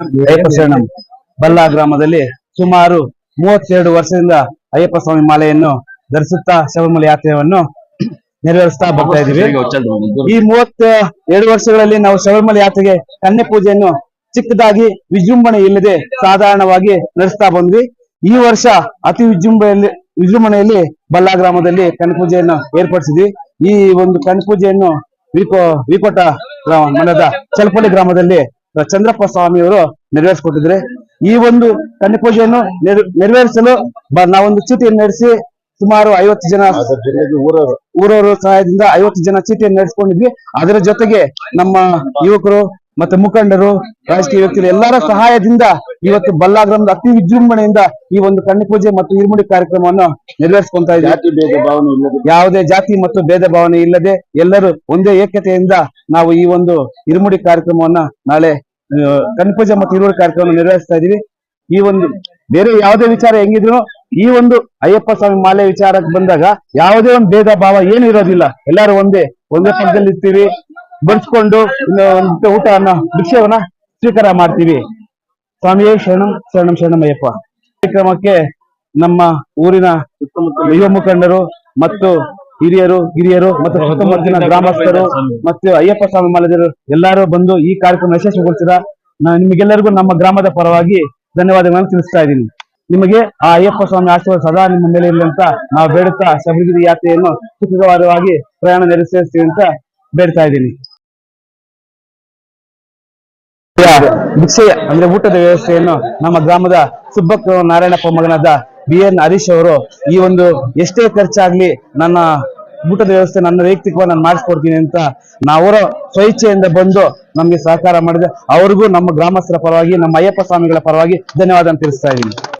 ಅಯ್ಯಪ್ಪ ಶರಣಂ. ಬಲ್ಲಾ ಗ್ರಾಮದಲ್ಲಿ ಸುಮಾರು ಮೂವತ್ತೆರಡು ವರ್ಷದಿಂದ ಅಯ್ಯಪ್ಪ ಸ್ವಾಮಿ ಮಾಲೆಯನ್ನು ಧರಿಸುತ್ತಾ ಶಬರಿಮಲೆ ಯಾತ್ರೆಯನ್ನು ನೆರವೇರಿಸ್ತಾ ಬರ್ತಾ ಇದೀವಿ ಈ ಮೂವತ್ತ ಎರಡು ವರ್ಷಗಳಲ್ಲಿ ನಾವು ಶಬರಿಮಲೆ ಯಾತ್ರೆಗೆ ಕನ್ಯೆ ಪೂಜೆಯನ್ನು ಚಿಕ್ಕದಾಗಿ ವಿಜೃಂಭಣೆ ಇಲ್ಲದೆ ಸಾಧಾರಣವಾಗಿ ನಡೆಸ್ತಾ ಬಂದ್ವಿ. ಈ ವರ್ಷ ಅತಿ ವಿಜೃಂಭಣೆಯಲ್ಲಿ ವಿಜೃಂಭಣೆಯಲ್ಲಿ ಬಲ್ಲಾ ಗ್ರಾಮದಲ್ಲಿ ಕನ್ನ ಪೂಜೆಯನ್ನು ಏರ್ಪಡಿಸಿದ್ವಿ. ಈ ಒಂದು ಕನ್ನ ಪೂಜೆಯನ್ನು ವಿಕೋ ವಿಕೋಟ ಗ್ರಾಮ ಮನದ ಚಲಪಳ್ಳಿ ಗ್ರಾಮದಲ್ಲಿ ಚಂದ್ರಪ್ಪ ಸ್ವಾಮಿಯವರು ನೆರವೇರಿಸಿಕೊಟ್ಟಿದ್ರೆ ಈ ಒಂದು ಕನ್ನಿ ಪೂಜೆಯನ್ನು ನೆರ- ನೆರವೇರಿಸಲು ನಾವೊಂದು ಚೀಟಿಯನ್ನು ನಡೆಸಿ ಸುಮಾರು ಐವತ್ತು ಜನ ಊರವರು. ಸಹಾಯದಿಂದ ಐವತ್ತು ಜನ ಚೀಟಿಯನ್ನು ನಡೆಸ್ಕೊಂಡಿದ್ವಿ. ಅದರ ಜೊತೆಗೆ ನಮ್ಮ ಯುವಕರು ಮತ್ತೆ ಮುಖಂಡರು ರಾಜಕೀಯ ವ್ಯಕ್ತಿಗಳು ಎಲ್ಲರ ಸಹಾಯದಿಂದ ಇವತ್ತು ಬಲ್ಲಾಗ್ರಾಮದ ಅತಿ ವಿಜೃಂಭಣೆಯಿಂದ ಈ ಒಂದು ಕಣ್ಣು ಪೂಜೆ ಮತ್ತು ಇರುಮುಡಿ ಕಾರ್ಯಕ್ರಮವನ್ನು ನೆರವೇರಿಸಿಕೊಂತ ಇದ್ದೀವಿ. ಯಾವುದೇ ಜಾತಿ ಮತ್ತು ಭೇದ ಭಾವನೆ ಇಲ್ಲದೆ ಎಲ್ಲರೂ ಒಂದೇ ಏಕತೆಯಿಂದ ನಾವು ಈ ಒಂದು ಇರುಮುಡಿ ಕಾರ್ಯಕ್ರಮವನ್ನ ನಾಳೆ ಆ, ಕನ್ಯೆ ಪೂಜೆ ಮತ್ತು ಇರುವ ಕಾರ್ಯಕ್ರಮ ನಿರ್ವಹಿಸ್ತಾ ಇದೀವಿ ಈ ಒಂದು ಬೇರೆ ಯಾವುದೇ ವಿಚಾರ ಹೆಂಗಿದ್ರು ಈ ಒಂದು ಅಯ್ಯಪ್ಪ ಸ್ವಾಮಿ ಮಾಲೆ ವಿಚಾರಕ್ಕೆ ಬಂದಾಗ ಯಾವುದೇ ಒಂದು ಭೇದ ಭಾವ ಏನು ಇರೋದಿಲ್ಲ. ಎಲ್ಲರೂ ಒಂದೇ ಒಂದೇ ಪಕ್ಕದಲ್ಲಿ ಇರ್ತೀವಿ. ಬಡಿಸ್ಕೊಂಡು ಊಟವನ್ನ ಭಿಕ್ಷೆವನ್ನ ಸ್ವೀಕಾರ ಮಾಡ್ತೀವಿ. ಸ್ವಾಮಿಯೇ ಶರಣಂ ಶರಣಂ ಶರಣಂ ಅಯ್ಯಪ್ಪ. ಕಾರ್ಯಕ್ರಮಕ್ಕೆ ನಮ್ಮ ಊರಿನ ಯುವ ಮುಖಂಡರು ಮತ್ತು ಹಿರಿಯರು ಹಿರಿಯರು ಮತ್ತು ಸುತ್ತಮುತ್ತಲಿನ ಗ್ರಾಮಸ್ಥರು ಮತ್ತು ಅಯ್ಯಪ್ಪ ಸ್ವಾಮಿ ಮಾಲದರು ಎಲ್ಲರೂ ಬಂದು ಈ ಕಾರ್ಯಕ್ರಮ ಯಶಸ್ವಿಗೊಳಿಸಿದ ನಾನು ನಿಮಗೆಲ್ಲರಿಗೂ ನಮ್ಮ ಗ್ರಾಮದ ಪರವಾಗಿ ಧನ್ಯವಾದಗಳನ್ನು ತಿಳಿಸ್ತಾ ಇದ್ದೀನಿ. ನಿಮಗೆ ಆ ಅಯ್ಯಪ್ಪ ಸ್ವಾಮಿ ಆಶೀರ್ವಾದ ಸದಾ ನಿಮ್ಮ ಮೇಲೆ ಇರಲಿ ಅಂತ ನಾವು ಬೇಡುತ್ತಾ ಶಬರಿಗಿರಿ ಯಾತ್ರೆಯನ್ನು ಸುಖಕರವಾಗಿ ಪ್ರಯಾಣ ನೆರವೇರಿಸ್ತೀವಿ ಅಂತ ಬೇಡ್ತಾ ಇದ್ದೀನಿ. ಭಿಕ್ಷೆ ಅಂದ್ರೆ ಊಟದ ವ್ಯವಸ್ಥೆಯನ್ನು ನಮ್ಮ ಗ್ರಾಮದ ಸುಬ್ಬಕ್ಕ ನಾರಾಯಣಪ್ಪ ಮಗನಾದ ಬಿ ಎನ್ ಹರೀಶ್ ಅವರು ಈ ಒಂದು ಎಷ್ಟೇ ಖರ್ಚಾಗ್ಲಿ ನನ್ನ ಊಟದ ವ್ಯವಸ್ಥೆ ನನ್ನ ವೈಯಕ್ತಿಕವಾಗಿ ನಾನು ಮಾಡಿಸ್ಕೊಡ್ತೀನಿ ಅಂತ ನಾವರ ಸ್ವಇಚ್ಛೆಯಿಂದ ಬಂದು ನಮ್ಗೆ ಸಹಕಾರ ಮಾಡಿದೆ. ಅವ್ರಿಗೂ ನಮ್ಮ ಗ್ರಾಮಸ್ಥರ ಪರವಾಗಿ, ನಮ್ಮ ಅಯ್ಯಪ್ಪ ಸ್ವಾಮಿಗಳ ಪರವಾಗಿ ಧನ್ಯವಾದ ತಿಳಿಸ್ತಾ ಇದ್ದೀನಿ.